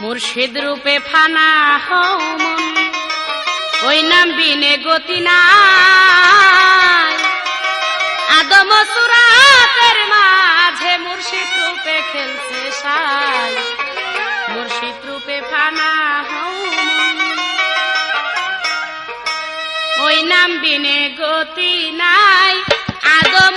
মুর্শিদ রূপে ফানা হও মন, ওই নাম বিনে গতি নাই। আদম সুরাতের মাঝে মুর্শিদ রূপে খেলছে সাই। মুর্শিদ রূপে ফানা হও ওই নাম বিনে গতি নাই আদম